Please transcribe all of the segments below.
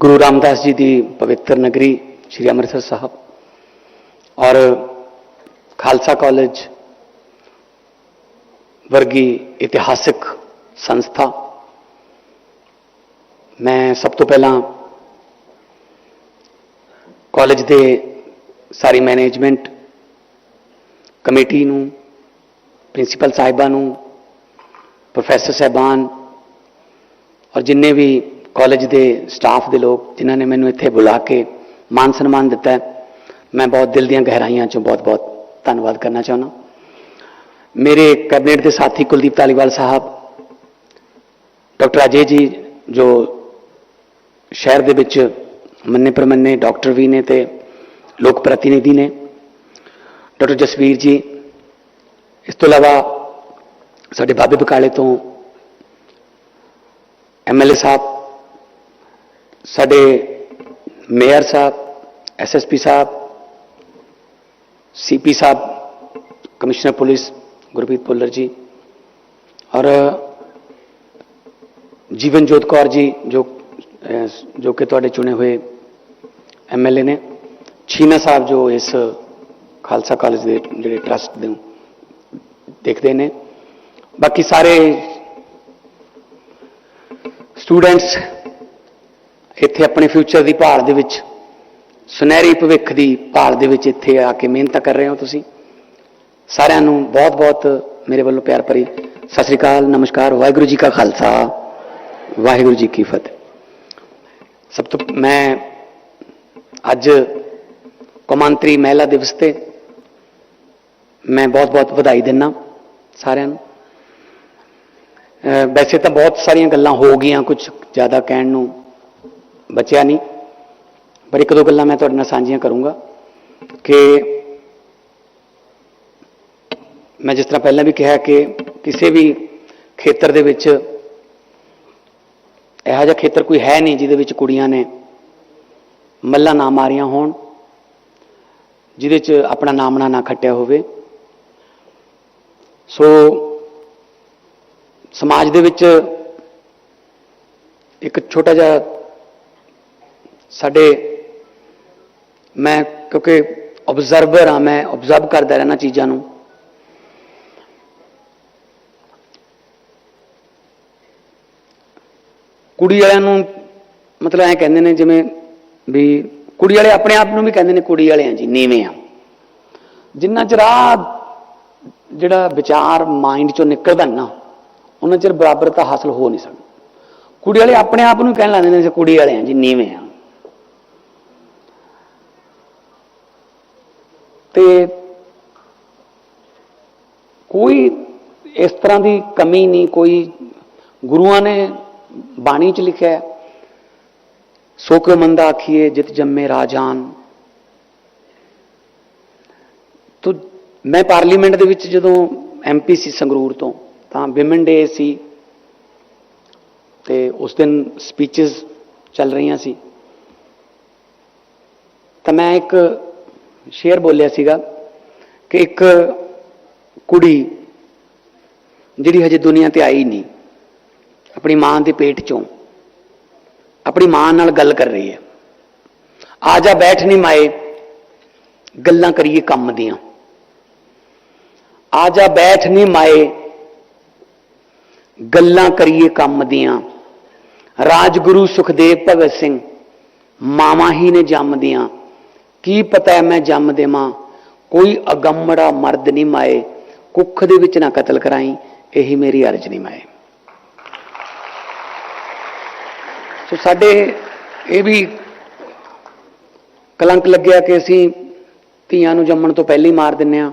ਗੁਰੂ ਰਾਮਦਾਸ ਜੀ ਦੀ ਪਵਿੱਤਰ ਨਗਰੀ ਸ੍ਰੀ ਅੰਮ੍ਰਿਤਸਰ ਸਾਹਿਬ ਔਰ ਖਾਲਸਾ ਕਾਲਜ ਵਰਗੀ ਇਤਿਹਾਸਿਕ ਸੰਸਥਾ। ਮੈਂ ਸਭ ਤੋਂ ਪਹਿਲਾਂ ਕਾਲਜ ਦੇ ਸਾਰੀ ਮੈਨੇਜਮੈਂਟ ਕਮੇਟੀ ਨੂੰ, ਪ੍ਰਿੰਸੀਪਲ ਸਾਹਿਬਾਂ ਨੂੰ, ਪ੍ਰੋਫੈਸਰ ਸਾਹਿਬਾਨ ਔਰ ਜਿੰਨੇ ਵੀ ਕਾਲਜ ਦੇ ਸਟਾਫ ਦੇ ਲੋਕ ਜਿਨ੍ਹਾਂ ਨੇ ਮੈਨੂੰ ਇੱਥੇ ਬੁਲਾ ਕੇ ਮਾਨ ਸਨਮਾਨ ਦਿੱਤਾ ਮੈਂ ਬਹੁਤ ਦਿਲ ਦੀਆਂ ਗਹਿਰਾਈਆਂ ਚੋਂ ਬਹੁਤ-ਬਹੁਤ ਧੰਨਵਾਦ ਕਰਨਾ ਚਾਹੁੰਦਾ। ਮੇਰੇ ਕੈਬਨਿਟ ਦੇ ਸਾਥੀ ਕੁਲਦੀਪ ਧਾਲੀਵਾਲ ਸਾਹਿਬ, ਡਾਕਟਰ ਅਜੇ ਜੀ, ਜੋ ਸ਼ਹਿਰ ਦੇ ਵਿੱਚ ਮੰਨੇ ਪ੍ਰਮੰਨੇ ਡਾਕਟਰ ਵੀ ਨੇ ਤੇ ਲੋਕ ਪ੍ਰਤੀਨਿਧੀ ਨੇ, ਡਾਕਟਰ ਜਸਵੀਰ ਜੀ, ਇਸ ਤੋਂ ਇਲਾਵਾ ਸਾਡੇ ਬਾਬੇ ਬਕਾਲੇ ਤੋਂ ਐਮਐਲਏ ਸਾਹਿਬ ਸਾਡੇ mayor sahib SSP sahib CP sahib commissioner police Gurpreet Bhullar ji ਔਰ ਜੀਵਨ ਜੋਤ ਕੌਰ ਜੀ ਜੋ ਅਹ, ਜੋ ਕਿ ਤੁਹਾਡੇ ਚੁਣੇ ਹੋਏ ਐਮਐਲਏ ਨੇ ਛੀਨਾ ਸਾਹਿਬ ਜੋ ਇਸ ਖਾਲਸਾ ਕਾਲਜ ਦੇ ਜਿਹੜੇ ਟਰਸਟ ਦੇ ਦੇਖਦੇ ਨੇ ਬਾਕੀ ਸਾਰੇ ਸਟੂਡੈਂਟਸ ਇੱਥੇ ਆਪਣੇ ਫਿਊਚਰ ਦੀ ਭਾਲ ਦੇ ਵਿੱਚ, ਸੁਨਹਿਰੀ ਭਵਿੱਖ ਦੀ ਭਾਲ ਦੇ ਵਿੱਚ ਇੱਥੇ ਆ ਕੇ ਮਿਹਨਤ ਕਰ ਰਹੇ ਹੋ ਤੁਸੀਂ। ਸਾਰਿਆਂ ਨੂੰ ਬਹੁਤ-ਬਹੁਤ ਮੇਰੇ ਵੱਲੋਂ ਪਿਆਰ ਭਰੀ ਸਤਿ ਸ੍ਰੀ ਅਕਾਲ, ਨਮਸਕਾਰ, ਵਾਹਿਗੁਰੂ ਜੀ ਕਾ ਖਾਲਸਾ, ਵਾਹਿਗੁਰੂ ਜੀ ਕੀ ਫਤਿਹ। ਸਭ ਤੋਂ, ਮੈਂ ਅੱਜ ਕੌਮਾਂਤਰੀ ਮਹਿਲਾ ਦਿਵਸ ਤੇ ਮੈਂ ਬਹੁਤ-ਬਹੁਤ ਵਧਾਈ ਦਿੰਦਾ ਸਾਰਿਆਂ ਨੂੰ। ਵੈਸੇ ਤਾਂ ਬਹੁਤ ਸਾਰੀਆਂ ਗੱਲਾਂ ਹੋ ਗਈਆਂ ਕੁਝ ਜ਼ਿਆਦਾ ਕਹਿਣ ਨੂੰ। ਬਚਿਆ ਨਹੀਂ। ਪਰ ਇੱਕ ਦੋ ਗੱਲਾਂ ਮੈਂ ਤੁਹਾਡੇ ਨਾਲ ਸਾਂਝੀਆਂ ਕਰੂੰਗਾ ਕਿ ਮੈਂ ਜਿਸ ਤਰ੍ਹਾਂ ਪਹਿਲਾਂ ਵੀ ਕਿਹਾ ਕਿ ਕਿਸੇ ਵੀ ਖੇਤਰ ਦੇ ਵਿੱਚ ਇਹੋ ਜਿਹਾ ਖੇਤਰ ਕੋਈ ਹੈ ਨਹੀਂ ਜਿਹਦੇ ਵਿੱਚ ਕੁੜੀਆਂ ਨੇ ਮੱਲਾ ਨਾ ਮਾਰੀਆਂ ਹੋਣ, ਜਿਹਦੇ 'ਚ ਆਪਣਾ ਨਾਮਣਾ ਨਾ ਖੱਟਿਆ ਹੋਵੇ। ਸੋ ਸਮਾਜ ਦੇ ਵਿੱਚ ਇੱਕ ਛੋਟਾ ਜਿਹਾ ਸਾਡੇ ਮੈਂ ਕਿਉਂਕਿ ਆਬਜ਼ਰਵਰ ਹਾਂ, ਮੈਂ ਆਬਜ਼ਰਵ ਕਰਦਾ ਰਹਿਣਾ ਚੀਜ਼ਾਂ ਨੂੰ। ਕੁੜੀ ਵਾਲਿਆਂ ਨੂੰ ਮਤਲਬ ਐ ਕਹਿੰਦੇ ਨੇ ਜਿਵੇਂ ਵੀ ਕੁੜੀ ਵਾਲੇ ਆਪਣੇ ਆਪ ਨੂੰ ਵੀ ਕਹਿੰਦੇ ਨੇ ਕੁੜੀ ਵਾਲੇ ਆ ਜੀ, ਨੀਵੇਂ ਆ। ਜਿੰਨਾ ਚਿਰ ਆਹ ਜਿਹੜਾ ਵਿਚਾਰ ਮਾਈਂਡ ਚੋਂ ਨਿਕਲਦਾ ਨਾ ਉਹਨਾਂ ਚਿਰ ਬਰਾਬਰਤਾ ਹਾਸਲ ਹੋ ਨਹੀਂ ਸਕਦੀ। ਕੁੜੀ ਵਾਲੇ ਆਪਣੇ ਆਪ ਨੂੰ ਕਹਿਣ ਲੱਗੇ ਨੇ ਕੁੜੀ ਵਾਲੇ ਆ ਜੀ, ਨੀਵੇਂ ਆ। ਤੇ ਕੋਈ ਇਸ ਤਰ੍ਹਾਂ ਦੀ ਕਮੀ ਨਹੀਂ, ਕੋਈ ਗੁਰੂਆਂ ਨੇ ਬਾਣੀ ਚ ਲਿਖਿਆ ਹੈ ਸੋ ਕਿਉ ਮੰਦਾ ਆਖੀਏ ਜਿਤ ਜੰਮੇ ਰਾਜਾਨ। ਤੋ ਮੈਂ ਪਾਰਲੀਮੈਂਟ ਦੇ ਵਿੱਚ ਜਦੋਂ ਐਮਪੀ ਸੀ ਸੰਗਰੂਰ ਤੋਂ, ਤਾਂ ਵਿਮਨ ਡੇ ਸੀ ਤੇ ਉਸ ਦਿਨ ਸਪੀਚਸ ਚੱਲ ਰਹੀਆਂ ਸੀ। ਤਾਂ ਮੈਂ ਇੱਕ ਸ਼ੇਰ ਬੋਲਿਆ ਸੀਗਾ ਕਿ ਇੱਕ ਕੁੜੀ ਜਿਹੜੀ ਹਜੇ ਦੁਨੀਆ ਤੇ ਆਈ ਨਹੀਂ, ਆਪਣੀ ਮਾਂ ਦੇ ਪੇਟ ਚੋਂ, ਆਪਣੀ ਮਾਂ ਨਾਲ ਗੱਲ ਕਰ ਰਹੀ ਹੈ। ਆ ਜਾ ਬੈਠ ਨਹੀਂ ਮਾਏ, ਗੱਲਾਂ ਕਰੀਏ ਕੰਮ ਦੀਆਂ। ਆ ਜਾ ਬੈਠ ਨਹੀਂ ਮਾਏ, ਗੱਲਾਂ ਕਰੀਏ ਕੰਮ ਦੀਆਂ। ਰਾਜਗੁਰੂ ਸੁਖਦੇਵ ਭਗਤ ਸਿੰਘ, ਮਾਵਾਂ ਹੀ ਨੇ ਜੰਮਦੀਆਂ ਕੀ ਪਤਾ ਹੈ ਮੈਂ ਜੰਮ ਦੇਵਾਂ? ਕੋਈ ਅਗੰਮੜਾ ਮਰਦ ਨਹੀਂ ਮਾਏ। ਕੁੱਖ ਦੇ ਵਿੱਚ ਨਾ ਕਤਲ ਕਰਾਈ। ਇਹੀ ਮੇਰੀ ਅਰਜ਼ ਨਹੀਂ ਮਾਏ। ਸੋ ਸਾਡੇ ਇਹ ਵੀ ਕਲੰਕ ਲੱਗਿਆ ਕਿ ਅਸੀਂ ਧੀਆਂ ਨੂੰ ਜੰਮਣ ਤੋਂ ਪਹਿਲਾਂ ਹੀ ਮਾਰ ਦਿੰਨੇ ਆ।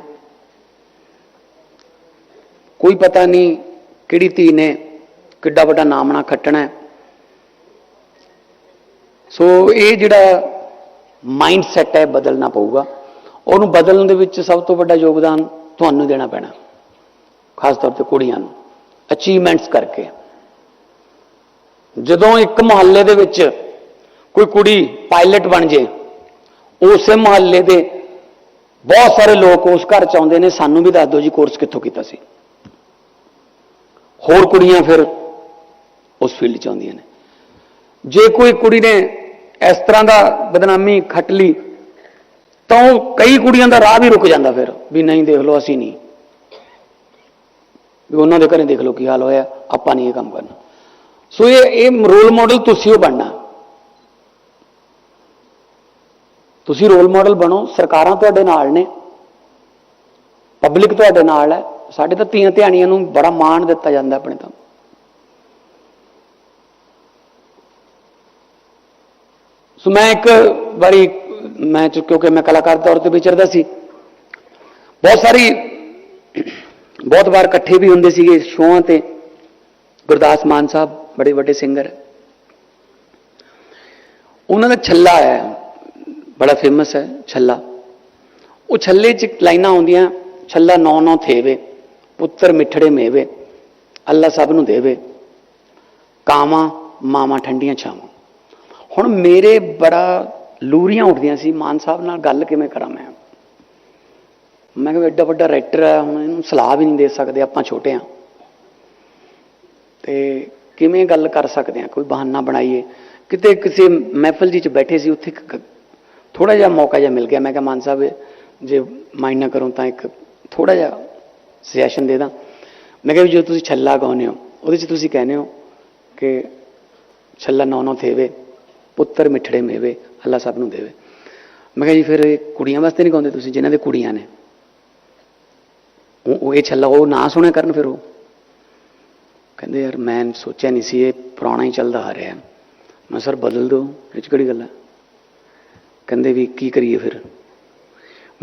ਕੋਈ ਪਤਾ ਨਹੀਂ ਕਿਹੜੀ ਧੀ ਨੇ ਕਿੱਡਾ ਵੱਡਾ ਨਾਮਣਾ ਖੱਟਣਾ ਸੋ ਇਹ ਜਿਹੜਾ ਮਾਈਂਡ ਸੈਟ ਹੈ, ਬਦਲਣਾ ਪਊਗਾ। ਉਹਨੂੰ ਬਦਲਣ ਦੇ ਵਿੱਚ ਸਭ ਤੋਂ ਵੱਡਾ ਯੋਗਦਾਨ ਤੁਹਾਨੂੰ ਦੇਣਾ ਪੈਣਾ। ਖਾਸ ਤੌਰ ਤੇ ਕੁੜੀਆਂ ਨੂੰ। ਅਚੀਵਮੈਂਟਸ ਕਰਕੇ। ਜਦੋਂ ਇੱਕ ਮੁਹੱਲੇ ਦੇ ਵਿੱਚ ਕੋਈ ਕੁੜੀ ਪਾਇਲਟ ਬਣ ਜੇ, ਉਸੇ ਮੁਹੱਲੇ ਦੇ ਬਹੁਤ ਸਾਰੇ ਲੋਕ ਉਸ ਘਰ ਚ ਆਉਂਦੇ ਨੇ। ਸਾਨੂੰ ਵੀ ਦੱਸ ਦਿਓ ਜੀ ਕੋਰਸ ਕਿੱਥੋਂ ਕੀਤਾ ਸੀ। ਹੋਰ ਕੁੜੀਆਂ ਫਿਰ ਉਸ ਫੀਲਡ ਚ ਆਉਂਦੀਆਂ ਨੇ। ਜੇ ਕੋਈ ਕੁੜੀ ਨੇ ਇਸ ਤਰ੍ਹਾਂ ਦਾ ਬਦਨਾਮੀ ਖੱਟ ਲਈ ਤਾਂ ਉਹ ਕਈ ਕੁੜੀਆਂ ਦਾ ਰਾਹ ਵੀ ਰੁਕ ਜਾਂਦਾ ਫਿਰ, ਵੀ ਨਹੀਂ ਦੇਖ ਲਓ, ਅਸੀਂ ਨਹੀਂ। ਵੀ ਉਹਨਾਂ ਦੇ ਘਰੇ ਦੇਖ ਲਓ ਕੀ ਹਾਲ ਹੋਇਆ, ਆਪਾਂ ਨਹੀਂ ਇਹ ਕੰਮ ਕਰਨਾ। ਸੋ ਇਹ ਇਹ ਰੋਲ ਮਾਡਲ ਤੁਸੀਂ ਉਹ ਬਣਨਾ। ਤੁਸੀਂ ਰੋਲ ਮਾਡਲ ਬਣੋ, ਸਰਕਾਰਾਂ ਤੁਹਾਡੇ ਨਾਲ ਨੇ ਪਬਲਿਕ ਤੁਹਾਡੇ ਨਾਲ ਹੈ, ਸਾਡੇ ਤਾਂ ਧੀਆਂ ਧਿਆਣੀਆਂ ਨੂੰ ਬੜਾ ਮਾਣ ਦਿੱਤਾ ਜਾਂਦਾ ਆਪਣੇ ਤਾਂ। ਸੋ ਮੈਂ ਇੱਕ ਵਾਰੀ ਮੈਂ ਚ- ਕਿਉਂਕਿ ਮੈਂ ਕਲਾਕਾਰ ਤੌਰ ਤੇ ਵਿਚਰਦਾ ਸੀ ਬਹੁਤ ਸਾਰੀ ਬਹੁਤ ਵਾਰ ਇਕੱਠੇ ਵੀ ਹੁੰਦੇ ਸੀਗੇ ਸ਼ੋਆਂ ਤੇ ਗੁਰਦਾਸ ਮਾਨ ਸਾਹਿਬ ਬੜੇ ਵੱਡੇ ਸਿੰਗਰ ਉਹਨਾਂ ਦਾ ਛੱਲਾ ਹੈ ਬੜਾ ਫੇਮਸ ਹੈ ਛੱਲਾ ਉਹ ਛੱਲੇ 'ਚ ਲਾਈਨਾਂ ਆਉਂਦੀਆਂ ਛੱਲਾ ਨੌ ਨੌ ਥੇਵੇ ਪੁੱਤਰ ਮਿੱਠੜੇ ਮੇਵੇ ਅੱਲਾ ਸਭ ਨੂੰ ਦੇਵੇ ਕਾਵਾਂ ਮਾਵਾਂ ਠੰਡੀਆਂ ਛਾਵਾਂ ਹੁਣ ਮੇਰੇ ਬੜਾ ਲੂਰੀਆਂ ਉੱਠਦੀਆਂ ਸੀ, ਮਾਨ ਸਾਹਿਬ ਨਾਲ ਗੱਲ ਕਿਵੇਂ ਕਰਾਂ ਮੈਂ? ਮੈਂ ਕਿਹਾ ਐਡਾ ਵੱਡਾ ਰਾਈਟਰ ਆ, ਹੁਣ ਇਹਨੂੰ ਸਲਾਹ ਵੀ ਨਹੀਂ ਦੇ ਸਕਦੇ, ਆਪਾਂ ਛੋਟੇ ਆ। ਤੇ ਕਿਵੇਂ ਗੱਲ ਕਰ ਸਕਦੇ ਆ? ਕੋਈ ਬਹਾਨਾ ਬਣਾਈਏ। ਕਿਤੇ ਕਿਸੇ ਮਹਿਫਲ ਜੀ ਚ ਬੈਠੇ ਸੀ, ਉੱਥੇ ਥੋੜਾ ਜਿਹਾ ਮੌਕਾ ਜਿਹਾ ਮਿਲ ਗਿਆ। ਮੈਂ ਕਿਹਾ, ਮਾਨ ਸਾਹਿਬ, ਜੇ ਮਾਈਂਡ ਨਾ ਕਰੋ ਤਾਂ ਇੱਕ ਥੋੜਾ ਜਿਹਾ ਸੁਜੈਸ਼ਨ ਦੇ ਦਾਂ। ਮੈਂ ਕਿਹਾ ਵੀ ਜੋ ਤੁਸੀਂ ਛੱਲਾ ਗਾਉਂਦੇ ਹੋ, ਉਹਦੇ ਚ ਤੁਸੀਂ ਕਹਿੰਦੇ ਹੋ ਕਿ ਛੱਲਾ ਨੌ ਨੌ ਥੇਵੇ। ਪੁੱਤਰ ਮਿੱਠੜੇ ਮੇਵੇ, ਅੱਲਾ ਸਭ ਨੂੰ ਦੇਵੇ। ਮੈਂ ਕਿਹਾ ਜੀ, ਫਿਰ ਇਹ ਕੁੜੀਆਂ ਵਾਸਤੇ ਨਹੀਂ ਗਾਉਂਦੇ ਤੁਸੀਂ? ਜਿਨ੍ਹਾਂ ਦੇ ਕੁੜੀਆਂ ਨੇ। ਉਹ ਉਹ ਇਹ ਛੱਲਾ, ਉਹ ਨਾ ਸੁਣਿਆ ਕਰਨ ਫਿਰ ਉਹ। ਕਹਿੰਦੇ, ਯਾਰ ਮੈਂ ਸੋਚਿਆ ਨਹੀਂ ਸੀ, ਇਹ ਪੁਰਾਣਾ ਹੀ ਚੱਲਦਾ ਆ ਰਿਹਾ। ਮੈਂ ਸਰ, ਬਦਲ ਦਿਓ। ਇਹ 'ਚ ਕਿਹੜੀ ਗੱਲ ਹੈ ਕਹਿੰਦੇ ਵੀ, ਕੀ ਕਰੀਏ ਫਿਰ?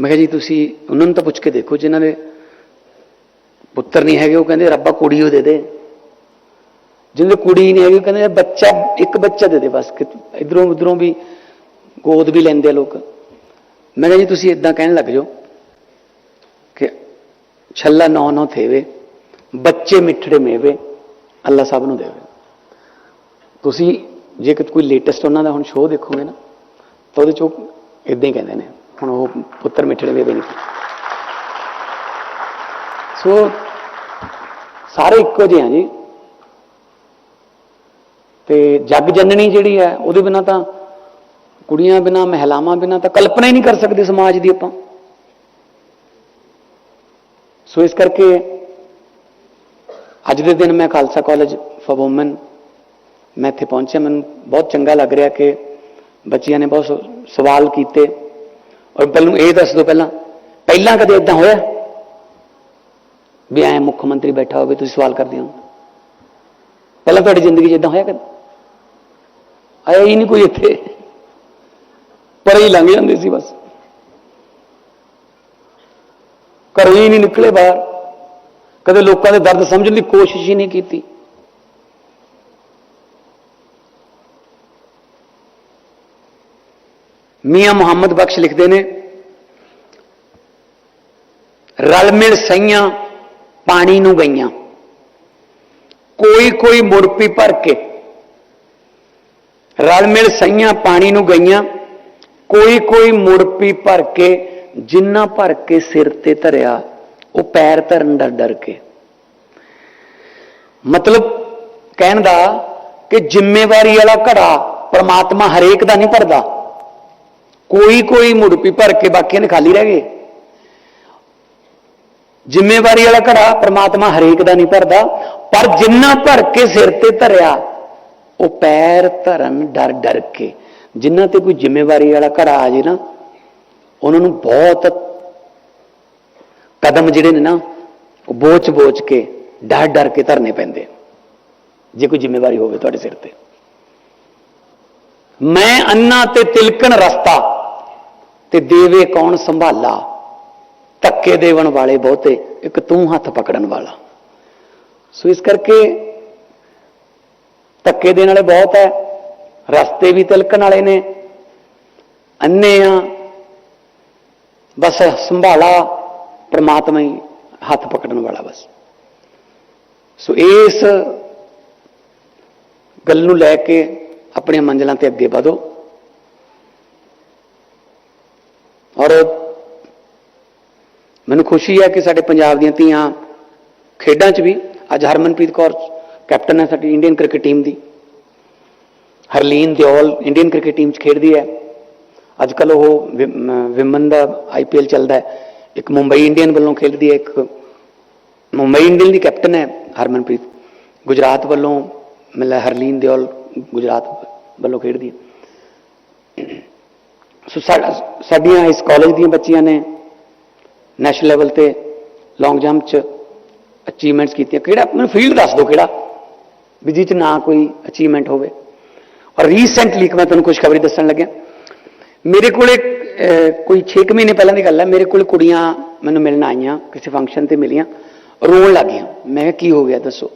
ਮੈਂ ਕਿਹਾ ਜੀ, ਤੁਸੀਂ ਉਹਨਾਂ ਨੂੰ ਤਾਂ ਪੁੱਛ ਕੇ ਦੇਖੋ, ਜਿਨ੍ਹਾਂ ਦੇ ਪੁੱਤਰ ਨਹੀਂ ਹੈਗੇ, ਉਹ ਕਹਿੰਦੇ, ਰੱਬਾ ਕੁੜੀ ਉਹ ਦੇ ਦੇ। ਜਿਹਦੇ ਕੁੜੀ ਨਹੀਂ ਹੈਗੀ, ਕਹਿੰਦੇ ਬੱਚਾ ਇੱਕ ਬੱਚਾ ਦੇ ਦੇ ਬਸ, ਕਿ ਇਧਰੋਂ ਉਧਰੋਂ ਵੀ ਗੋਦ ਵੀ ਲੈਂਦੇ ਆ ਲੋਕ। ਮੈਂ ਕਿਹਾ ਜੀ, ਤੁਸੀਂ ਇਦਾਂ ਕਹਿਣ ਲੱਗ ਜਾਓ ਕਿ ਛੱਲਾ ਨੌ ਨੌ ਥੇਵੇ, ਬੱਚੇ ਮਿੱਠੜੇ ਮੇਵੇ, ਅੱਲਾ ਸਭ ਨੂੰ ਦੇਵੇ। ਤੁਸੀਂ ਜੇ ਕੋਈ ਲੇਟੈਸਟ ਉਹਨਾਂ ਦਾ ਹੁਣ ਸ਼ੋਅ ਦੇਖੋਗੇ ਨਾ, ਤਾਂ ਉਹਦੇ ਚੋਂ ਇਦਾਂ ਹੀ ਕਹਿੰਦੇ ਨੇ, ਹੁਣ ਉਹ ਪੁੱਤਰ ਮਿੱਠੜੇ ਮੇਵੇ ਨਹੀਂ। ਸੋ ਸਾਰੇ ਇੱਕੋ ਜਿਹੇ ਆ ਜੀ। ਤੇ ਜੱਗ ਜਨਣੀ ਜਿਹੜੀ ਹੈ, ਉਹਦੇ ਬਿਨਾ ਤਾਂ ਕੁੜੀਆਂ ਬਿਨਾ, ਮਹਿਲਾਵਾਂ ਬਿਨਾ ਤਾਂ ਕਲਪਨਾ ਹੀ ਨਹੀਂ ਕਰ ਸਕਦੇ ਸਮਾਜ ਦੀ ਆਪਾਂ। ਸੋ ਇਸ ਕਰਕੇ ਅੱਜ ਦੇ ਦਿਨ ਮੈਂ ਖਾਲਸਾ ਕਾਲਜ ਫॉर ਵੂਮਨ, ਮੈਂ ਇੱਥੇ ਪਹੁੰਚਿਆ। ਮੈਨੂੰ ਬਹੁਤ ਚੰਗਾ ਲੱਗ ਰਿਹਾ ਕਿ ਬੱਚੀਆਂ ਨੇ ਬਹੁਤ ਸ- ਸਵਾਲ ਕੀਤੇ। ਔਰ ਪਹਿਲਾਂ ਇਹ ਦੱਸ ਦਿਓ ਪਹਿਲਾਂ ਪਹਿਲਾਂ ਕਦੇ ਇਦਾਂ ਹੋਇਆ? ਵੀ ਐ ਮੁੱਖ ਮੰਤਰੀ ਬੈਠਾ ਹੋਵੇ, ਤੁਸੀਂ ਸਵਾਲ ਕਰਦੇ ਹੋ। ਪਹਿਲਾਂ ਤੁਹਾਡੀ ਜ਼ਿੰਦਗੀ 'ਚ ਇਦਾਂ ਹੋਇਆ ਕਦੇ? ਆਇਆ ਹੀ ਨਹੀਂ ਕੋਈ ਇੱਥੇ। ਪਰ ਹੀ ਲੰਘ ਜਾਂਦੇ ਸੀ ਬਸ। ਘਰੋਂ ਹੀ ਨਹੀਂ ਨਿਕਲੇ ਬਾਹਰ। ਕਦੇ ਲੋਕਾਂ ਦੇ ਦਰਦ ਸਮਝਣ ਦੀ ਕੋਸ਼ਿਸ਼ ਹੀ ਨਹੀਂ ਕੀਤੀ। ਮੀਆਂ ਮੁਹੰਮਦ ਬਖਸ਼ ਲਿਖਦੇ ਨੇ, ਰਲ ਮਿਲ ਸਈਆਂ ਪਾਣੀ ਨੂੰ ਗਈਆਂ। ਕੋਈ ਕੋਈ ਮੁਰਪੀ ਭਰ ਕੇ ਰਲ ਮਿਲ ਸਈਆਂ ਪਾਣੀ ਨੂੰ ਗਈਆਂ, ਕੋਈ ਕੋਈ ਮੁਰਪੀ ਭਰ ਕੇ, ਜਿੰਨਾ ਭਰ ਕੇ ਸਿਰ ਤੇ ਧਰਿਆ, ਉਹ ਪੈਰ ਧਰਨ ਦਾ ਡਰ ਕੇ। ਮਤਲਬ ਕਹਿਣ ਦਾ ਕਿ ਜ਼ਿੰਮੇਵਾਰੀ ਵਾਲਾ ਘੜਾ ਪਰਮਾਤਮਾ ਹਰੇਕ ਦਾ ਨਹੀਂ ਭਰਦਾ। ਕੋਈ ਕੋਈ ਮੁਰਪੀ ਭਰ ਕੇ ਬਾਕੀਆਂ ਨੇ ਖਾਲੀ ਰਹਿ ਗਏ। ਜ਼ਿੰਮੇਵਾਰੀ ਵਾਲਾ ਘੜਾ ਪਰਮਾਤਮਾ ਹਰੇਕ ਦਾ ਨਹੀਂ ਭਰਦਾ, ਪਰ ਜਿੰਨਾ ਭਰ ਕੇ ਸਿਰ ਤੇ ਧਰਿਆ ਉਹ ਪੈਰ ਧਰਨ ਡਰ ਡਰ ਕੇ। ਜਿਨ੍ਹਾਂ ਤੇ ਕੋਈ ਜ਼ਿੰਮੇਵਾਰੀ ਵਾਲਾ ਘੜਾ ਆ ਜੇ ਨਾ, ਉਹਨਾਂ ਨੂੰ ਬਹੁਤ ਕਦਮ ਜਿਹੜੇ ਨੇ ਨਾ, ਉਹ ਬੋਚ ਬੋਚ ਕੇ, ਡਰ ਡਰ ਕੇ ਧਰਨੇ ਪੈਂਦੇ ਜੇ ਕੋਈ ਜ਼ਿੰਮੇਵਾਰੀ ਹੋਵੇ ਤੁਹਾਡੇ ਸਿਰ ਤੇ। ਮੈਂ ਅੰਨਾ ਤੇ ਤਿਲਕਣ ਰਸਤਾ, ਤੇ ਦੇਵੇ ਕੌਣ ਸੰਭਾਲਾ। ਧੱਕੇ ਦੇਵਣ ਵਾਲੇ ਬਹੁਤੇ, ਇੱਕ ਤੂੰ ਹੱਥ ਪਕੜਨ ਵਾਲਾ। ਸੋ ਇਸ ਕਰਕੇ ਧੱਕੇ ਦੇਣ ਵਾਲੇ ਬਹੁਤ ਹੈ ਰਸਤੇ ਵੀ ਤਿਲਕਣ ਵਾਲੇ ਨੇ। ਅੰਨੇ ਆ। ਬਸ ਸੰਭਾਲਾ ਪ੍ਰਮਾਤਮਾ ਹੀ ਹੱਥ ਪਕੜਨ ਵਾਲਾ ਬਸ। ਸੋ ਇਸ ਗੱਲ ਨੂੰ ਲੈ ਕੇ ਆਪਣੀਆਂ ਮੰਜ਼ਲਾਂ ਤੇ ਅੱਗੇ ਵਧੋ। ਔਰ ਮੈਨੂੰ ਖੁਸ਼ੀ ਹੈ ਕਿ ਸਾਡੇ ਪੰਜਾਬ ਦੀਆਂ ਧੀਆਂ ਖੇਡਾਂ 'ਚ ਵੀ, ਅੱਜ ਹਰਮਨਪ੍ਰੀਤ ਕੌਰ ਕੈਪਟਨ ਹੈ ਸਾਡੀ ਇੰਡੀਅਨ ਕ੍ਰਿਕਟ ਟੀਮ ਦੀ। Harleen Deol Indian cricket team 'ਚ ਖੇਡਦੀ ਹੈ। ਅੱਜ ਕੱਲ ਉਹ ਵਿਮਨ ਦਾ ਆਈਪੀਐਲ ਚੱਲਦਾ ਹੈ। ਇੱਕ ਮੁੰਬਈ ਇੰਡੀਅਨ ਵੱਲੋਂ ਖੇਡਦੀ ਹੈ, ਇੱਕ ਮੁੰਬਈ ਇੰਡੀਅਨ ਦੀ ਕੈਪਟਨ ਹੈ ਹਰਮਨਪ੍ਰੀਤ। ਗੁਜਰਾਤ ਵੱਲੋਂ ਮਤਲਬ ਹਰਲੀਨ ਦਿਓਲ ਗੁਜਰਾਤ ਵੱਲੋਂ ਖੇਡਦੀ ਹੈ। ਸੋ ਸਾਡੀਆਂ ਇਸ ਕਾਲਜ ਦੀਆਂ ਬੱਚੀਆਂ ਨੇ ਨੈਸ਼ਨਲ ਲੈਵਲ ਤੇ ਲੌਂਗ ਜੰਪ ਚ ਅਚੀਵਮੈਂਟਸ ਕੀਤੀਆਂ। ਕਿਹੜਾ ਮੈਨੂੰ ਫੀਲਡ ਦੱਸ ਦਿਓ ਕਿਹੜਾ? ਵੀ ਜਿਹ ਚ ਨਾ ਕੋਈ ਅਚੀਵਮੈਂਟ ਹੋਵੇ। ਔਰ ਰੀਸੈਂਟਲੀ ਮੈਂ ਤੁਹਾਨੂੰ ਖੁਸ਼ਖਬਰੀ ਦੱਸਣ ਲੱਗਿਆ। ਮੇਰੇ ਕੋਲੇ ਅਹ, ਕੋਈ 6 ਮਹੀਨੇ ਪਹਿਲਾਂ ਦੀ ਗੱਲ ਹੈ ਮੇਰੇ ਕੋਲ ਕੁੜੀਆਂ ਮੈਨੂੰ ਮਿਲਣ ਆਈਆਂ ਕਿਸੇ ਫੰਕਸ਼ਨ ਤੇ ਮਿਲੀਆਂ ਰੋਣ ਲੱਗੀਆਂ। ਮੈਂ ਕਿਹਾ ਕੀ ਹੋ ਗਿਆ ਦੱਸੋ?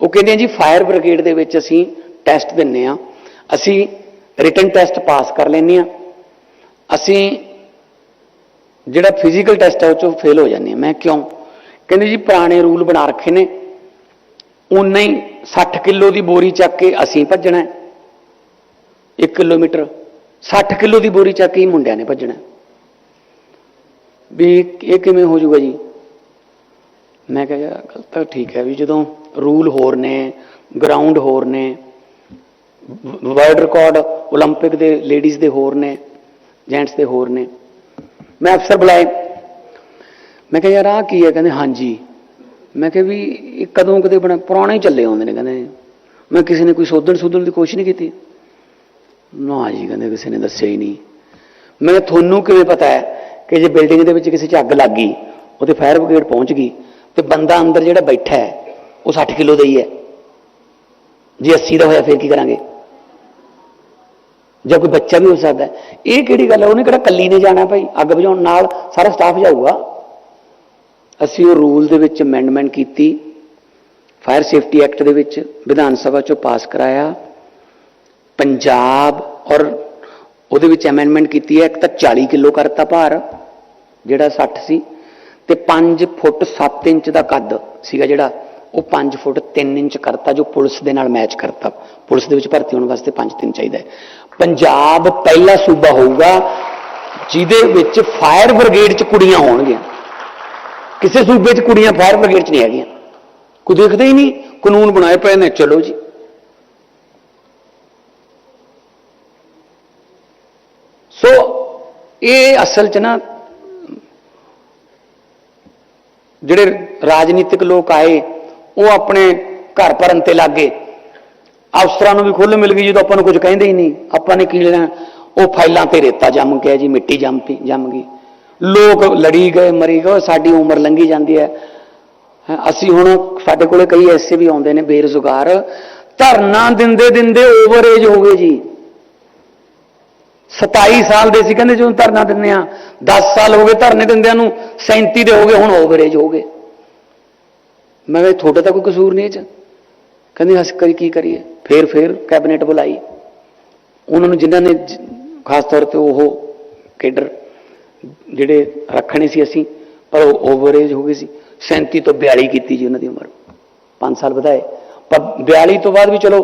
ਉਹ ਕਹਿੰਦੇ ਜੀ ਫਾਇਰ ਬ੍ਰਿਗੇਡ ਦੇ ਵਿੱਚ ਅਸੀਂ ਟੈਸਟ ਦਿੰਨੇ ਆ। ਅਸੀਂ ਰਿਟਨ ਟੈਸਟ ਪਾਸ ਕਰ ਲੈਂਦੇ ਆ। ਅਸੀਂ ਜਿਹੜਾ ਫਿਜ਼ੀਕਲ ਟੈਸਟ ਹੈ ਉਹ ਚੋਂ ਫੇਲ ਹੋ ਜਾਂਦੇ ਆ। ਮੈਂ ਕਿਉਂ? ਕਹਿੰਦੇ ਜੀ ਪੁਰਾਣੇ ਰੂਲ ਬਣਾ ਰੱਖੇ ਨੇ। ਉਨਾ ਹੀ 60 ਕਿਲੋ ਦੀ ਬੋਰੀ ਚੱਕ ਕੇ ਅਸੀਂ ਭੱਜਣਾ ਹੈ 1 ਕਿਲੋਮੀਟਰ 60 ਕਿਲੋ ਦੀ ਬੋਰੀ ਚੱਕ ਕੇ ਹੀ ਮੁੰਡਿਆਂ ਨੇ ਭੱਜਣਾ ਹੈ। ਵੀ ਇਹ ਕਿਵੇਂ ਹੋ ਜਾਊਗਾ ਜੀ ਮੈਂ ਕਿਹਾ ਯਾਰ ਗੱਲ ਤਾਂ ਠੀਕ ਹੈ ਵੀ ਜਦੋਂ ਰੂਲ ਹੋਰ ਨੇ ਗਰਾਊਂਡ ਹੋਰ ਨੇ ਵਰਲਡ ਰਿਕਾਰਡ 올림픽 ਦੇ ਲੇਡੀਜ਼ ਦੇ ਹੋਰ ਨੇ ਜੈਂਟਸ ਦੇ ਹੋਰ ਨੇ ਮੈਂ ਅਫਸਰ ਬੁਲਾਏ ਮੈਂ ਕਿਹਾ ਯਾਰ ਆਹ ਕੀ ਹੈ ਕਹਿੰਦੇ ਹਾਂਜੀ ਮੈਂ ਕਿਹਾ ਵੀ ਇਹ ਕਦੋਂ ਕਦੇ ਬਣਾ ਪੁਰਾਣੇ ਹੀ ਚੱਲੇ ਆਉਂਦੇ ਨੇ, ਕਹਿੰਦੇ। ਮੈਂ ਕਿਸੇ ਨੇ ਕੋਈ ਸੋਧਣ ਸੁਧਣ ਦੀ ਕੋਸ਼ਿਸ਼ ਨਹੀਂ ਕੀਤੀ। ਨਾ ਜੀ, ਕਹਿੰਦੇ ਕਿਸੇ ਨੇ ਦੱਸਿਆ ਹੀ ਨਹੀਂ। ਮੈਂ ਕਿਹਾ, ਤੁਹਾਨੂੰ ਕਿਵੇਂ ਪਤਾ ਹੈ ਕਿ ਜੇ ਬਿਲਡਿੰਗ ਦੇ ਵਿੱਚ ਕਿਸੇ 'ਚ ਅੱਗ ਲੱਗ ਗਈ ਉਹਦੇ ਫਾਇਰ ਬ੍ਰਿਗੇਡ ਪਹੁੰਚ ਗਈ, ਤੇ ਬੰਦਾ ਅੰਦਰ ਜਿਹੜਾ ਬੈਠਾ ਹੈ, ਉਹ 60 ਕਿਲੋ ਦਾ ਹੀ ਹੈ। ਜੇ 80 ਦਾ ਹੋਇਆ, ਫਿਰ ਕੀ ਕਰਾਂਗੇ? ਜਾਂ ਕੋਈ ਬੱਚਾ ਵੀ ਹੋ ਸਕਦਾ ਹੈ। ਇਹ ਕਿਹੜੀ ਗੱਲ ਹੈ? ਉਹਨੇ ਕਿਹੜਾ ਕੱਲੀ ਨੇ ਜਾਣਾ ਭਾਈ? ਅੱਗ ਬੁਝਾਉਣ ਨਾਲ ਸਾਰਾ ਸਟਾਫ ਜਾਊਗਾ। ਅਸੀਂ ਉਹ ਰੂਲ ਦੇ ਵਿੱਚ ਅਮੈਂਡਮੈਂਟ ਕੀਤੀ ਫਾਇਰ ਸੇਫਟੀ ਐਕਟ ਦੇ ਵਿੱਚ ਵਿਧਾਨ ਸਭਾ ਚੋਂ ਪਾਸ ਕਰਾਇਆ, ਪੰਜਾਬ ਔਰ ਉਹਦੇ ਵਿੱਚ ਅਮੈਂਡਮੈਂਟ ਕੀਤੀ ਹੈ, ਇੱਕ ਤਾਂ 40 ਕਿਲੋ ਕਰਤਾ ਭਾਰ, ਜਿਹੜਾ 60 ਸੀ, ਤੇ 5 ਫੁੱਟ 7 ਇੰਚ ਦਾ ਕੱਦ ਸੀਗਾ ਜਿਹੜਾ, ਉਹ 5 ਫੁੱਟ 3 ਇੰਚ ਕਰਤਾ, ਜੋ ਪੁਲਿਸ ਦੇ ਨਾਲ ਮੈਚ ਕਰਤਾ। ਪੁਲਿਸ ਦੇ ਵਿੱਚ ਭਰਤੀ ਹੋਣ ਵਾਸਤੇ 5 3 ਚਾਹੀਦਾ ਹੈ। ਪੰਜਾਬ ਪਹਿਲਾ ਸੂਬਾ ਹੋਊਗਾ, ਜਿਹਦੇ ਵਿੱਚ ਫਾਇਰ ਬ੍ਰਿਗੇਡ 'ਚ ਕੁੜੀਆਂ ਹੋਣਗੀਆਂ। ਕਿਸੇ ਸੂਬੇ 'ਚ ਕੁੜੀਆਂ ਫਾਇਰ ਬ੍ਰਿਗੇਡ 'ਚ ਨਹੀਂ ਹੈਗੀਆਂ। ਕੋਈ ਦੇਖਦੇ ਹੀ ਨਹੀਂ, ਕਾਨੂੰਨ ਬਣਾਏ ਪਏ ਨੇ, ਚਲੋ ਜੀ। ਸੋ ਇਹ ਅਸਲ 'ਚ ਨਾ ਜਿਹੜੇ ਰਾਜਨੀਤਿਕ ਲੋਕ ਆਏ, ਉਹ ਆਪਣੇ ਘਰ ਭਰਨ ਤੇ ਲੱਗੇ। ਅਫਸਰਾਂ ਨੂੰ ਵੀ ਖੁੱਲ੍ਹ ਮਿਲ ਗਈ, ਜਦੋਂ ਆਪਾਂ ਨੂੰ ਕੁਝ ਕਹਿੰਦੇ ਹੀ ਨਹੀਂ। ਆਪਾਂ ਨੇ ਕੀ ਲੈਣਾ? ਉਹ ਫਾਈਲਾਂ ਤੇ ਰੇਤਾ ਜੰਮ ਗਿਆ ਜੀ, ਮਿੱਟੀ ਜੰਮ ਪਈ ਜੰਮ ਗਈ। ਲੋਕ ਲੜੀ ਗਏ, ਮਰੀ ਗਏ, ਸਾਡੀ ਉਮਰ ਲੰਘੀ ਜਾਂਦੀ ਹੈ। ਅਸੀਂ ਹੁਣ ਸਾਡੇ ਕੋਲੇ ਕਈ ਐਸੇ ਵੀ ਆਉਂਦੇ ਨੇ ਬੇਰੁਜ਼ਗਾਰ। ਧਰਨਾ ਦਿੰਦੇ ਦਿੰਦੇ ਓਵਰ ਏਜ ਹੋ ਗਏ ਜੀ। 27 ਸਾਲ ਦੇ ਸੀ, ਕਹਿੰਦੇ ਜਦੋਂ ਧਰਨਾ ਦਿੰਦੇ ਆ 10 ਸਾਲ ਹੋ ਗਏ ਧਰਨੇ ਦਿੰਦਿਆਂ ਨੂੰ 37 ਦੇ ਹੋ ਗਏ, ਹੁਣ ਓਵਰ ਏਜ ਹੋ ਗਏ। ਮੈਂ ਕਿਹਾ ਤੁਹਾਡਾ ਤਾਂ ਕੋਈ ਕਸੂਰ ਨਹੀਂ ਇਹ ਚ। ਕਹਿੰਦੇ ਅਸੀਂ ਕਰੀ ਕੀ ਕਰੀਏ? ਫੇਰ ਫੇਰ ਕੈਬਨਿਟ ਬੁਲਾਈ। ਉਹਨਾਂ ਨੂੰ ਜਿਨ੍ਹਾਂ ਨੇ ਖਾਸ ਤੌਰ ਤੇ ਉਹ ਕੇਡਰ ਜਿਹੜੇ ਰੱਖਣੇ ਸੀ ਅਸੀਂ, ਪਰ ਉਹ ਓਵਰ ਏਜ ਹੋ ਗਈ ਸੀ। 37 ਤੋਂ 42 ਕੀਤੀ ਜੀ ਉਹਨਾਂ ਦੀ ਉਮਰ। 5 ਸਾਲ ਵਧਾਏ। ਪਰ 42 ਤੋਂ ਬਾਅਦ ਵੀ ਚਲੋ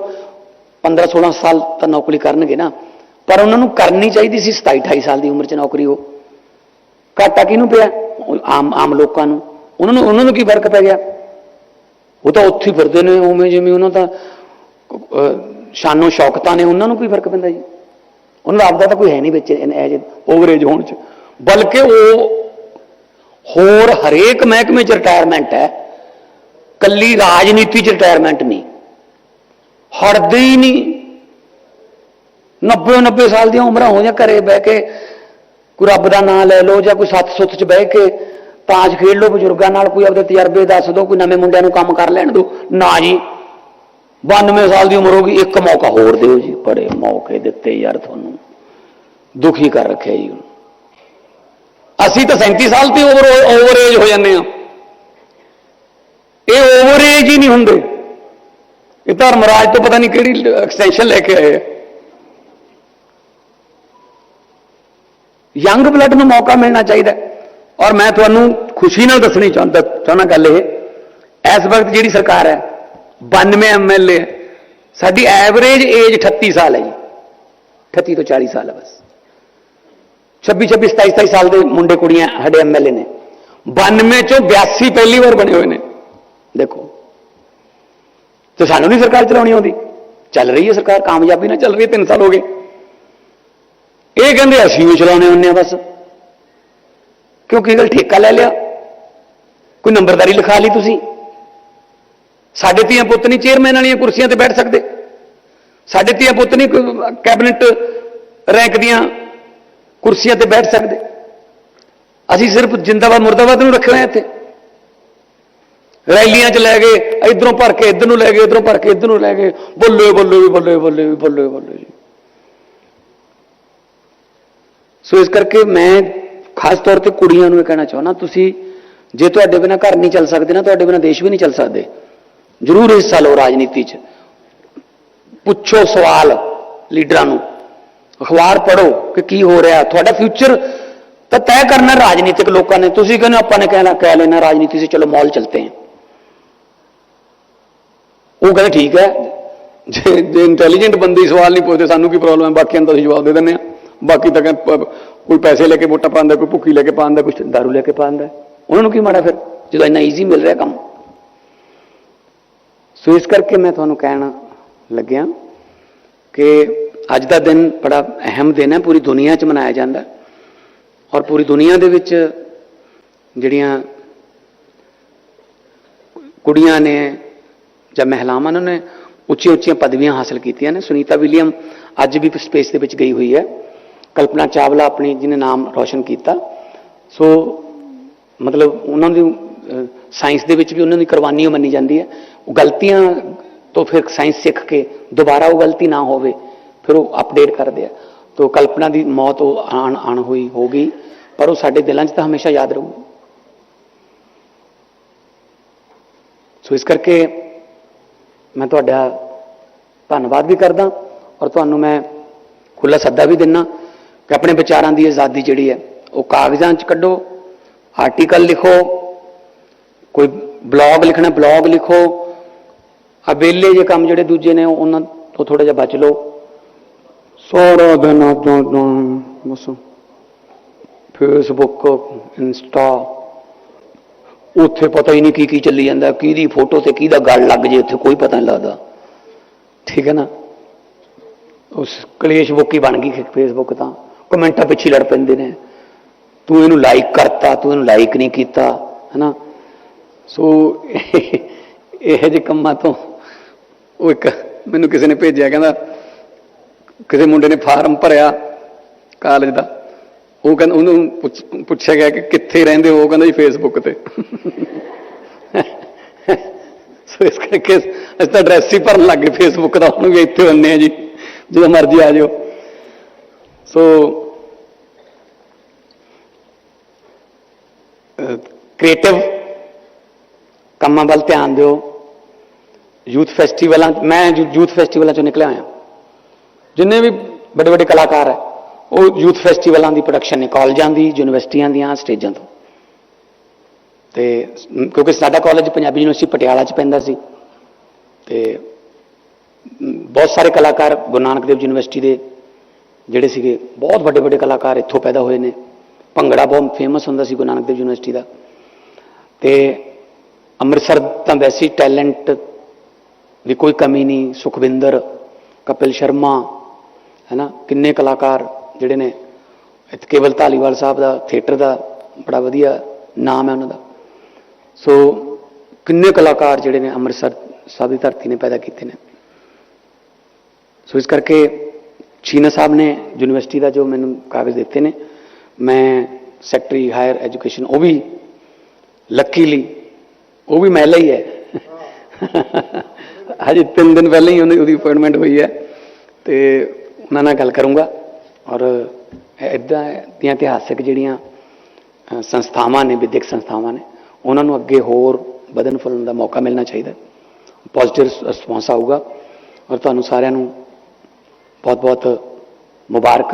15 16 ਸਾਲ ਤਾਂ ਨੌਕਰੀ ਕਰਨਗੇ ਨਾ। ਪਰ ਉਹਨਾਂ ਨੂੰ ਕਰਨੀ ਚਾਹੀਦੀ ਸੀ 27 28 ਸਾਲ ਦੀ ਉਮਰ 'ਚ ਨੌਕਰੀ ਉਹ। ਘਾਟਾ ਕਿਹਨੂੰ ਪਿਆ? ਆਮ ਆਮ ਲੋਕਾਂ ਨੂੰ। ਉਹਨਾਂ ਨੂੰ ਉਹਨਾਂ ਨੂੰ ਕੀ ਫ਼ਰਕ ਪੈ ਗਿਆ? ਉਹ ਤਾਂ ਉੱਥੇ ਹੀ ਫਿਰਦੇ ਨੇ ਉਵੇਂ ਜਿਵੇਂ ਉਹਨਾਂ ਦਾ ਸ਼ਾਨੋ ਸ਼ੌਕਤਾਂ ਨੇ। ਉਹਨਾਂ ਨੂੰ ਕੀ ਫ਼ਰਕ ਪੈਂਦਾ ਜੀ। ਉਹਨਾਂ ਦਾ ਆਪਦਾ ਤਾਂ ਕੋਈ ਹੈ ਨਹੀਂ ਵਿੱਚ ਐਜ ਓਵਰੇਜ ਹੋਣ 'ਚ। ਬਲਕਿ ਉਹ ਹੋਰ ਹਰੇਕ ਮਹਿਕਮੇ 'ਚ ਰਿਟਾਇਰਮੈਂਟ ਹੈ, ਕੱਲੀ ਰਾਜਨੀਤੀ 'ਚ ਰਿਟਾਇਰਮੈਂਟ ਨਹੀਂ। ਹਟਦੇ ਹੀ ਨਹੀਂ। 90 90 ਸਾਲ ਦੀਆਂ ਉਮਰਾਂ ਹੋ ਜਾਂ ਘਰੇ ਬਹਿ ਕੇ, ਕੋਈ ਰੱਬ ਦਾ ਨਾਮ ਲੈ ਲਓ ਜਾਂ ਕੋਈ ਸੱਤ ਸੁੱਤ 'ਚ ਬਹਿ ਕੇ, ਤਾਸ਼ ਖੇਡ ਲਓ ਬਜ਼ੁਰਗਾਂ ਨਾਲ, ਕੋਈ ਆਪਦੇ ਤਜਰਬੇ ਦੱਸ ਦਿਓ ਕੋਈ ਨਵੇਂ ਮੁੰਡਿਆਂ ਨੂੰ ਕੰਮ ਕਰ ਲੈਣ ਦਿਓ ਨਾ ਜੀ 92 ਸਾਲ ਦੀ ਉਮਰ ਹੋ ਗਈ, ਇੱਕ ਮੌਕਾ ਹੋਰ ਦਿਓ ਜੀ, ਬੜੇ ਮੌਕੇ ਦਿੱਤੇ ਯਾਰ ਤੁਹਾਨੂੰ। ਦੁਖੀ ਕਰ ਰੱਖਿਆ ਜੀ ਅਸੀਂ ਤਾਂ 37 ਸਾਲ ਤੇ ਓਵਰ ਓਵਰ ਏਜ ਹੋ ਜਾਂਦੇ ਆ। ਇਹ ਓਵਰ ਏਜ ਹੀ ਨਹੀਂ ਹੁੰਦੇ ਇਹ ਧਰਮਰਾਜ ਤੋਂ ਪਤਾ ਨਹੀਂ ਕਿਹੜੀ ਐਕਸਟੈਂਸ਼ਨ ਲੈ ਕੇ ਆਏ ਆ ਯੰਗ ਬਲੱਡ ਨੂੰ ਮੌਕਾ ਮਿਲਣਾ ਚਾਹੀਦਾ ਹੈ। ਔਰ ਮੈਂ ਤੁਹਾਨੂੰ ਖੁਸ਼ੀ ਨਾਲ ਦੱਸਣੀ ਚਾਹੁੰਦਾ ਚਾਹੁੰਦਾ ਗੱਲ ਇਹ ਇਸ ਵਕਤ ਜਿਹੜੀ ਸਰਕਾਰ ਹੈ 92 ਐਮਐਲਏ ਸਾਡੀ ਐਵਰੇਜ ਏਜ 38 ਸਾਲ ਹੈ ਜੀ 38 ਤੋਂ 40 ਸਾਲ ਹੈ ਬਸ 26 26 27 27 ਸਾਲ ਦੇ ਮੁੰਡੇ ਕੁੜੀਆਂ ਸਾਡੇ ਐਮਐਲਏ ਨੇ। 92 ਚੋਂ 82 ਪਹਿਲੀ ਵਾਰ ਬਣੇ ਹੋਏ ਨੇ। ਦੇਖੋ। ਤੇ ਸਾਨੂੰ ਨਹੀਂ ਸਰਕਾਰ ਚਲਾਉਣੀ ਆਉਂਦੀ। ਚੱਲ ਰਹੀ ਹੈ ਸਰਕਾਰ, ਕਾਮਯਾਬੀ ਨਾਲ ਚੱਲ ਰਹੀ ਹੈ 3 ਸਾਲ ਹੋ ਗਏ। ਇਹ ਕਹਿੰਦੇ ਅਸੀਂ ਵੀ ਚਲਾਉਣੇ ਹੁੰਦੇ ਆ ਬਸ। ਕਿਉਂਕਿ ਇਹ ਗੱਲ ਠੇਕਾ ਲੈ ਲਿਆ। ਕੋਈ ਨੰਬਰਦਾਰੀ ਲਿਖਾ ਲਈ ਤੁਸੀਂ। ਸਾਡੇ ਧੀਆਂ ਪੁੱਤ ਨਹੀਂ ਚੇਅਰਮੈਨ ਵਾਲੀਆਂ ਕੁਰਸੀਆਂ ਤੇ ਬੈਠ ਸਕਦੇ। ਸਾਡੇ ਧੀਆਂ ਪੁੱਤ ਨਹੀਂ ਕੈਬਨਿਟ ਰੈਂਕ ਦੀਆਂ ਕੁਰਸੀਆਂ ਤੇ ਬੈਠ ਸਕਦੇ। ਅਸੀਂ ਸਿਰਫ ਜਿੰਦਾਬਾਦ, ਮੁਰਦਾਬਾਦ ਨੂੰ ਰੱਖਣਾ ਇੱਥੇ। ਰੈਲੀਆਂ 'ਚ ਲੈ ਗਏ ਇਧਰੋਂ ਭਰ ਕੇ, ਇਧਰ ਨੂੰ ਲੈ ਗਏ ਇਧਰੋਂ ਭਰ ਕੇ, ਇਧਰ ਨੂੰ ਲੈ ਗਏ ਬੋਲੇ ਬੋਲੇ ਵੀ ਬੋਲੇ ਬੋਲੇ ਵੀ ਬੋਲੇ ਬੋਲੇ ਜੀ। ਸੋ ਇਸ ਕਰਕੇ ਮੈਂ ਖਾਸ ਤੌਰ ਤੇ ਕੁੜੀਆਂ ਨੂੰ ਇਹ ਕਹਿਣਾ ਚਾਹੁੰਦਾ, ਤੁਸੀਂ ਜੇ ਤੁਹਾਡੇ ਬਿਨਾ ਘਰ ਨਹੀਂ ਚੱਲ ਸਕਦੇ ਨਾ, ਤੁਹਾਡੇ ਬਿਨਾ ਦੇਸ਼ ਵੀ ਨਹੀਂ ਚੱਲ ਸਕਦੇ, ਜ਼ਰੂਰ ਹਿੱਸਾ ਲਓ ਰਾਜਨੀਤੀ 'ਚ ਪੁੱਛੋ ਸਵਾਲ ਲੀਡਰਾਂ ਨੂੰ। ਅਖਬਾਰ ਪੜ੍ਹੋ ਕਿ ਕੀ ਹੋ ਰਿਹਾ ਤੁਹਾਡਾ ਫਿਊਚਰ ਤਾਂ ਤੈਅ ਕਰਨਾ ਰਾਜਨੀਤਿਕ ਲੋਕਾਂ ਨੇ। ਤੁਸੀਂ ਕਹਿੰਦੇ ਹੋ, ਆਪਾਂ ਨੇ ਕਹਿਣਾ ਕਹਿ ਲੈਣਾ ਰਾਜਨੀਤੀ ਸੇ ਚਲੋ ਮॉल ਚਲਤੇ हैं ਉਹ ਕਹਿੰਦੇ ਠੀਕ ਹੈ। ਜੇ ਜੇ ਇੰਟੈਲੀਜੈਂਟ ਬੰਦੇ ਸਵਾਲ ਨਹੀਂ ਪੁੱਛਦੇ ਸਾਨੂੰ ਕੀ ਪ੍ਰੋਬਲਮ ਹੈ? ਬਾਕੀਆਂ ਨੂੰ ਅਸੀਂ ਜਵਾਬ ਦੇ ਦਿੰਦੇ ਆ ਬਾਕੀ ਤਾਂ ਕਹਿੰਦੇ ਕੋਈ ਪੈਸੇ ਲੈ ਕੇ ਵੋਟਾਂ ਪਾਉਂਦਾ ਕੋਈ ਭੁੱਖੀ ਲੈ ਕੇ ਪਾਉਂਦਾ ਕੋਈ ਦਾਰੂ ਲੈ ਕੇ ਪਾਉਂਦਾ। ਉਹਨਾਂ ਨੂੰ ਕੀ ਮਾੜਾ ਫਿਰ? ਜਦੋਂ ਇੰਨਾ ਈਜ਼ੀ ਮਿਲ ਰਿਹਾ ਕੰਮ। ਸੋ ਇਸ ਕਰਕੇ ਮੈਂ ਤੁਹਾਨੂੰ ਕਹਿਣ ਲੱਗਿਆ ਕਿ ਅੱਜ ਦਾ ਦਿਨ ਬੜਾ ਅਹਿਮ ਦਿਨ ਹੈ, ਪੂਰੀ ਦੁਨੀਆ 'ਚ ਮਨਾਇਆ ਜਾਂਦਾ। ਔਰ ਪੂਰੀ ਦੁਨੀਆ ਦੇ ਵਿੱਚ ਜਿਹੜੀਆਂ ਕੁੜੀਆਂ ਨੇ ਜਾਂ ਮਹਿਲਾਵਾਂ ਨੇ ਉੱਚੀਆਂ ਉੱਚੀਆਂ ਪਦਵੀਆਂ ਹਾਸਲ ਕੀਤੀਆਂ ਨੇ। ਸੁਨੀਤਾ ਵਿਲੀਅਮ ਅੱਜ ਵੀ ਸਪੇਸ ਦੇ ਵਿੱਚ ਗਈ ਹੋਈ ਹੈ। ਕਲਪਨਾ ਚਾਵਲਾ ਆਪਣੀ, ਜਿਹਨੇ ਨਾਮ ਰੌਸ਼ਨ ਕੀਤਾ। ਸੋ ਮਤਲਬ ਉਹਨਾਂ ਦੀ ਸਾਇੰਸ ਦੇ ਵਿੱਚ ਵੀ ਉਹਨਾਂ ਦੀ ਕੁਰਬਾਨੀ ਓ ਮੰਨੀ ਜਾਂਦੀ ਹੈ। ਉਹ ਗਲਤੀਆਂ ਤੋਂ ਫਿਰ ਸਾਇੰਸ ਸਿੱਖ ਕੇ ਦੁਬਾਰਾ ਉਹ ਗਲਤੀ ਨਾ ਹੋਵੇ। ਫਿਰ ਉਹ ਅਪਡੇਟ ਕਰਦੇ ਆ। ਤੋ ਕਲਪਨਾ ਦੀ ਮੌਤ ਉਹ ਆਣ ਆਣ ਹੋਈ ਹੋ ਗਈ ਪਰ ਉਹ ਸਾਡੇ ਦਿਲਾਂ 'ਚ ਤਾਂ ਹਮੇਸ਼ਾ ਯਾਦ ਰਹੂ। ਸੋ ਇਸ ਕਰਕੇ ਮੈਂ ਤੁਹਾਡਾ ਧੰਨਵਾਦ ਵੀ ਕਰਦਾ ਔਰ ਤੁਹਾਨੂੰ ਮੈਂ ਖੁੱਲਾ ਸੱਦਾ ਵੀ ਦਿੰਨਾ ਕਿ ਆਪਣੇ ਵਿਚਾਰਾਂ ਦੀ ਆਜ਼ਾਦੀ ਜਿਹੜੀ ਹੈ, ਉਹ ਕਾਗਜ਼ਾਂ 'ਚ ਕੱਢੋ ਆਰਟੀਕਲ ਲਿਖੋ, ਕੋਈ ਬਲੌਗ ਲਿਖਣਾ ਬਲੌਗ ਲਿਖੋ ਆ ਵਿਹਲੇ ਜੇ ਕੰਮ ਜਿਹੜੇ ਦੂਜੇ ਨੇ ਉਹਨਾਂ ਤੋਂ ਥੋੜਾ ਜਿਹਾ ਬਚ ਲਓ। ਸਾਰਾ ਦਿਨ ਏਦਾਂ ਏਦਾਂ ਬਸ ਫੇਸਬੁੱਕ ਇੰਸਟਾ ਉੱਥੇ ਪਤਾ ਹੀ ਨਹੀਂ ਕੀ ਕੀ ਚੱਲੀ ਜਾਂਦਾ, ਕਿਹਦੀ ਫੋਟੋ ਤੇ ਕਿਹਦਾ ਗੱਲ ਲੱਗ ਜੇ, ਉੱਥੇ ਕੋਈ ਪਤਾ ਨਹੀਂ ਲੱਗਦਾ। ਠੀਕ ਹੈ ਨਾ? ਉਸ ਕਲੇਸ਼ ਬੁੱਕ ਬਣ ਗਈ ਫੇਸਬੁੱਕ ਤਾਂ। ਕਮੈਂਟਾਂ ਪਿੱਛੇ ਲੜ ਪੈਂਦੇ ਨੇ। ਤੂੰ ਇਹਨੂੰ ਲਾਈਕ ਕਰਤਾ, ਤੂੰ ਇਹਨੂੰ ਲਾਈਕ ਨਹੀਂ ਕੀਤਾ ਹੈਨਾ ਸੋ ਇਹ ਜਿਹੇ ਕੰਮਾਂ ਤੋਂ ਉਹ ਇੱਕ ਮੈਨੂੰ ਕਿਸੇ ਨੇ ਭੇਜਿਆ, ਕਹਿੰਦਾ ਕਿਸੇ ਮੁੰਡੇ ਨੇ ਫਾਰਮ ਭਰਿਆ ਕਾਲਜ ਦਾ, ਉਹ ਕਹਿੰਦਾ ਉਹਨੂੰ ਪੁੱਛ- ਪੁੱਛਿਆ ਗਿਆ ਕਿ ਕਿੱਥੇ ਰਹਿੰਦੇ ਹੋ, ਉਹ ਕਹਿੰਦਾ ਜੀ ਫੇਸਬੁੱਕ ਤੇ। ਸੋ ਇਸ ਕਰਕੇ ਅਸੀਂ ਤਾਂ ਐਡਰੈਸ ਹੀ ਭਰਨ ਲੱਗ ਗਏ ਫੇਸਬੁੱਕ ਦਾ ਉਹਨੂੰ ਵੀ ਇੱਥੇ ਹੁੰਨੇ ਆ ਜੀ, ਜਦੋਂ ਮਰਜ਼ੀ ਆ ਜਾਓ ਸੋ ਕ੍ਰੀਏਟਿਵ ਕੰਮਾਂ ਵੱਲ ਧਿਆਨ ਦਿਓ। ਯੂਥ ਫੈਸਟੀਵਲਾਂ, ਮੈਂ ਯੂਥ ਫੈਸਟੀਵਲਾਂ ਚੋਂ ਨਿਕਲਿਆ ਆਇਆ ਜਿੰਨੇ ਵੀ ਵੱਡੇ ਵੱਡੇ ਕਲਾਕਾਰ ਹੈ, ਉਹ ਯੂਥ ਫੈਸਟੀਵਲਾਂ ਦੀ ਪ੍ਰੋਡਕਸ਼ਨ ਨੇ, ਕਾਲਜਾਂ ਦੀ, ਯੂਨੀਵਰਸਿਟੀਆਂ ਦੀਆਂ, ਸਟੇਜਾਂ ਤੋਂ। ਤੇ ਕਿਉਂਕਿ ਸਾਡਾ ਕਾਲਜ ਪੰਜਾਬੀ ਯੂਨੀਵਰਸਿਟੀ ਪਟਿਆਲਾ 'ਚ ਪੈਂਦਾ ਸੀ। ਤੇ ਬਹੁਤ ਸਾਰੇ ਕਲਾਕਾਰ ਗੁਰੂ ਨਾਨਕ ਦੇਵ ਯੂਨੀਵਰਸਿਟੀ ਦੇ ਜਿਹੜੇ ਸੀਗੇ, ਬਹੁਤ ਵੱਡੇ ਵੱਡੇ ਕਲਾਕਾਰ ਇੱਥੋਂ ਪੈਦਾ ਹੋਏ ਨੇ। ਭੰਗੜਾ ਬਹੁਤ ਫੇਮਸ ਹੁੰਦਾ ਸੀ ਗੁਰੂ ਨਾਨਕ ਦੇਵ ਯੂਨੀਵਰਸਿਟੀ ਦਾ। ਤੇ ਅੰਮ੍ਰਿਤਸਰ ਤਾਂ ਵੈਸੇ ਟੈਲੈਂਟ ਦੀ ਕੋਈ ਕਮੀ ਨਹੀਂ, ਸੁਖਵਿੰਦਰ, ਕਪਿਲ ਸ਼ਰਮਾ ਹੈਨਾ? ਕਿੰਨੇ ਕਲਾਕਾਰ ਜਿਹੜੇ ਨੇ ਕੇਵਲ ਧਾਲੀਵਾਲ ਸਾਹਿਬ ਦਾ ਥੀਏਟਰ ਦਾ ਬੜਾ ਵਧੀਆ ਨਾਮ ਹੈ ਉਹਨਾਂ ਦਾ। ਸੋ ਕਿੰਨੇ ਕਲਾਕਾਰ ਜਿਹੜੇ ਨੇ ਅੰਮ੍ਰਿਤਸਰ ਸਾਹਿਬ ਦੀ ਧਰਤੀ ਨੇ ਪੈਦਾ ਕੀਤੇ ਨੇ। ਸੋ ਇਸ ਕਰਕੇ ਚੀਨਾ ਸਾਹਿਬ ਨੇ ਯੂਨੀਵਰਸਿਟੀ ਦਾ ਜੋ ਮੈਨੂੰ ਕਾਗਜ਼ ਦਿੱਤੇ ਨੇ ਮੈਂ ਸੈਕਟਰੀ ਹਾਇਰ ਐਜੂਕੇਸ਼ਨ ਉਹ ਵੀ ਲੱਕੀਲੀ ਉਹ ਵੀ ਮਹਿਲਾ ਹੀ ਹੈ। ਹਜੇ ਤਿੰਨ ਦਿਨ ਪਹਿਲਾਂ ਹੀ ਉਹਦੀ ਅਪਾਇੰਟਮੈਂਟ ਹੋਈ ਹੈ। ਤੇ ਉਹਨਾਂ ਨਾਲ ਗੱਲ ਕਰੂੰਗਾ ਔਰ ਇਦਾਂ ਦੀਆਂ ਇਤਿਹਾਸਕ ਜਿਹੜੀਆਂ ਅ, ਸੰਸਥਾਵਾਂ ਨੇ ਵਿਦਿਅਕ ਸੰਸਥਾਵਾਂ ਨੇ ਉਹਨਾਂ ਨੂੰ ਅੱਗੇ ਹੋਰ ਵਧਣ ਫੁੱਲਣ ਦਾ ਮੌਕਾ ਮਿਲਣਾ ਚਾਹੀਦਾ ਪੋਜ਼ਿਟਿਵ ਰਿਸਪੌਂਸ ਆਊਗਾ ਔਰ ਤੁਹਾਨੂੰ ਸਾਰਿਆਂ ਨੂੰ बहुत बहुत मुबारक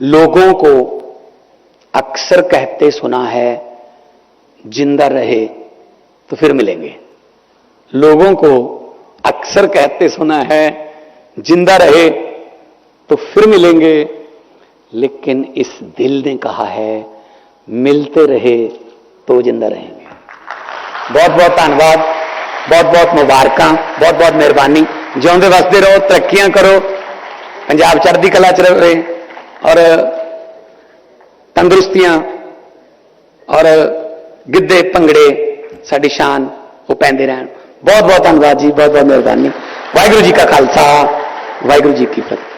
लोगों को अक्सर कहते सुना है जिंदा रहे तो फिर मिलेंगे लोगों को अक्सर कहते सुना है जिंदा रहे तो फिर मिलेंगे लेकिन इस दिल ने कहा है मिलते रहे तो जिंदा रहेंगे बहुत बहुत धन्यवाद बहुत बहुत मुबारक बहुत बहुत मेहरबानी ਜਿਉਂਦੇ ਵਸਦੇ ਰਹੋ ਤਰੱਕੀਆਂ ਕਰੋ ਪੰਜਾਬ ਚੜ੍ਹਦੀ ਕਲਾ ਚ ਰਹੇ ਔਰ ਤੰਦਰੁਸਤੀਆਂ ਔਰ ਗਿੱਧੇ ਭੰਗੜੇ ਸਾਡੀ ਸ਼ਾਨ ਉਹ ਪੈਂਦੇ ਰਹਿਣ ਬਹੁਤ ਬਹੁਤ ਧੰਨਵਾਦ ਜੀ ਬਹੁਤ ਬਹੁਤ ਮਿਹਰਬਾਨੀ ਵਾਹਿਗੁਰੂ ਜੀ ਕਾ ਖਾਲਸਾ ਵਾਹਿਗੁਰੂ ਜੀ ਕੀ ਫਤਿਹ